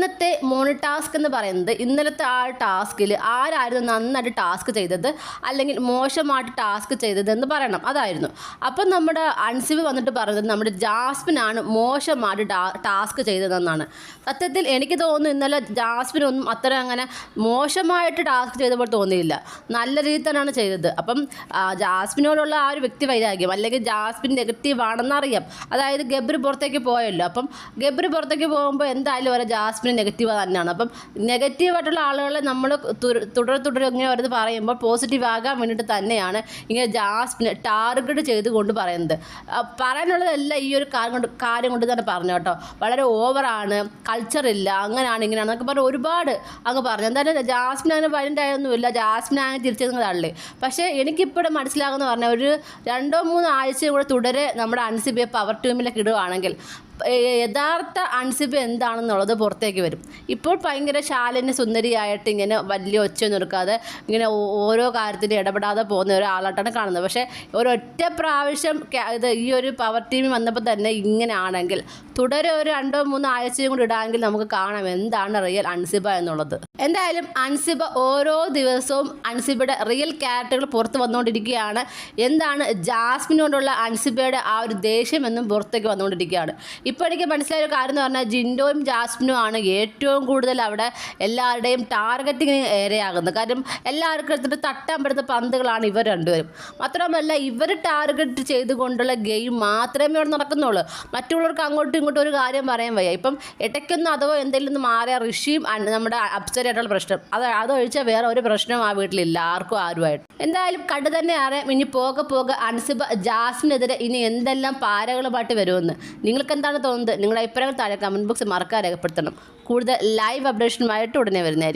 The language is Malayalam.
ഇന്നത്തെ മോണി ടാസ്ക് എന്ന് പറയുന്നത് ഇന്നലത്തെ ആ ടാസ്കിൽ ആരായിരുന്നു നന്നായിട്ട് ടാസ്ക് ചെയ്തത് അല്ലെങ്കിൽ മോശമായിട്ട് ടാസ്ക് ചെയ്തത് എന്ന് പറയണം. അതായിരുന്നു. അപ്പം നമ്മുടെ അൺസിവ് വന്നിട്ട് പറഞ്ഞത് നമ്മുടെ ജാസ്മിനാണ് മോശമായിട്ട് ടാസ്ക് ചെയ്തതെന്നാണ്. സത്യത്തിൽ എനിക്ക് തോന്നുന്നു ഇന്നലെ ജാസ്മിനൊന്നും അത്ര അങ്ങനെ മോശമായിട്ട് ടാസ്ക് ചെയ്ത പോലെ തോന്നിയില്ല. നല്ല രീതിയിൽ തന്നെയാണ് ചെയ്തത്. അപ്പം ജാസ്മിനോടുള്ള ആ ഒരു വ്യക്തി വൈരാഗ്യം അല്ലെങ്കിൽ ജാസ്മിൻ നെഗറ്റീവ് ആണെന്നറിയാം. അതായത് ഗബ്രി പുറത്തേക്ക് പോയല്ലോ. അപ്പം ഗബ്രി പുറത്തേക്ക് പോകുമ്പോൾ എന്തായാലും വരെ ജാസ്മിൻ നെഗറ്റീവ് തന്നെയാണ്. അപ്പം നെഗറ്റീവായിട്ടുള്ള ആളുകളെ നമ്മൾ തുടർ തുടർ ഇങ്ങനെ വരുന്നത് പറയുമ്പോൾ പോസിറ്റീവ് ആകാൻ വേണ്ടിയിട്ട് തന്നെയാണ് ഇങ്ങനെ ജാസ്പിനെ ടാർഗറ്റ് ചെയ്തുകൊണ്ട് പറയുന്നത്. പറയാനുള്ളതല്ല ഈ ഒരു കാര്യം കൊണ്ട് കാര്യം കൊണ്ട് തന്നെ പറഞ്ഞു കേട്ടോ. വളരെ ഓവറാണ് കൾച്ചർ ഇല്ല അങ്ങനെയാണ് ഇങ്ങനെയാണ് എന്നൊക്കെ പറഞ്ഞ് ഒരുപാട് അങ്ങ് പറഞ്ഞു. എന്തായാലും ജാസ്മിൻ അങ്ങനെ വൈലന്റ് ആയൊന്നുമില്ല. ജാസ്മിൻ അങ്ങനെ തിരിച്ചത് തള്ളി. പക്ഷേ എനിക്കിപ്പോഴും മനസ്സിലാകുന്ന പറഞ്ഞാൽ ഒരു രണ്ടോ മൂന്നോ ആഴ്ച കൂടെ തുടരെ നമ്മുടെ അൻസിബിയെ പവർ ടീമിലേക്ക് ഇടുകയാണെങ്കിൽ യഥാർത്ഥ അൺസിബ് എന്താണെന്നുള്ളത് പുറത്തേക്ക് വരും. ഇപ്പോൾ ഭയങ്കര ശാലിന് സുന്ദരിയായിട്ട് ഇങ്ങനെ വലിയ ഒച്ച നിർക്കാതെ ഇങ്ങനെ ഓരോ കാര്യത്തിലും ഇടപെടാതെ പോകുന്ന ഒരാളായിട്ടാണ് കാണുന്നത്. പക്ഷേ ഒരൊറ്റ പ്രാവശ്യം ഇത് ഈ ഒരു പവർ ടീം വന്നപ്പോൾ തന്നെ ഇങ്ങനെ ആണെങ്കിൽ തുടരെ ഒരു രണ്ടോ മൂന്നോ ആഴ്ചയും കൂടി ഇടാമെങ്കിൽ നമുക്ക് കാണാം എന്താണ് റിയൽ അൺസിബ എന്നുള്ളത്. എന്തായാലും അൺസിബ ഓരോ ദിവസവും അൺസിബയുടെ റിയൽ ക്യാരക്ടറുകൾ പുറത്ത് വന്നുകൊണ്ടിരിക്കുകയാണ്. എന്താണ് ജാസ്മിനോടുള്ള അൻസിബയുടെ ആ ഒരു ദേഷ്യം എന്നും പുറത്തേക്ക് വന്നുകൊണ്ടിരിക്കുകയാണ്. ഇപ്പോൾ എനിക്ക് മനസ്സിലായ ഒരു കാര്യം എന്ന് പറഞ്ഞാൽ ജിൻഡോയും ജാസ്മിനും ആണ് ഏറ്റവും കൂടുതൽ അവിടെ എല്ലാവരുടെയും ടാർഗറ്റിങ് ഏരയാകുന്നത് കാരണം എല്ലാവർക്കും എടുത്തിട്ട് തട്ടാൻ പറ്റുന്ന പന്തുകളാണ് ഇവർ രണ്ടുപേരും. മാത്രമല്ല ഇവർ ടാർഗറ്റ് ചെയ്തുകൊണ്ടുള്ള ഗെയിം മാത്രമേ ഇവിടെ നടക്കുന്നുള്ളൂ. മറ്റുള്ളവർക്ക് അങ്ങോട്ടും ഇങ്ങോട്ടും ഒരു കാര്യം പറയാൻ വയ്യ. ഇപ്പം ഇടയ്ക്കൊന്നും അഥവാ എന്തെങ്കിലും മാറിയ ഋഷിയും നമ്മുടെ അപ്സരയായിട്ടുള്ള പ്രശ്നം. അത് അതൊഴിച്ചാൽ വേറെ ഒരു പ്രശ്നം ആ വീട്ടിലില്ല. ആർക്കും ആരുമായിട്ട്. എന്തായാലും കണ്ടു തന്നെ അറിയാം ഇനി പോകെ പോകെ അൻസിബ ജാസ്മിനെതിരെ ഇനി എന്തെല്ലാം പാരകളുമായിട്ട് വരുമെന്ന്. നിങ്ങൾക്ക് എന്താണ് തോന്നുന്നത് നിങ്ങളുടെ അഭിപ്രായങ്ങൾ താഴെ കമന്റ് ബോക്സ് മറക്കാതെ രേഖപ്പെടുത്തണം. കൂടുതൽ ലൈവ് അപ്ഡേഷനുമായിട്ട് ഉടനെ വരുന്നതായിരിക്കും.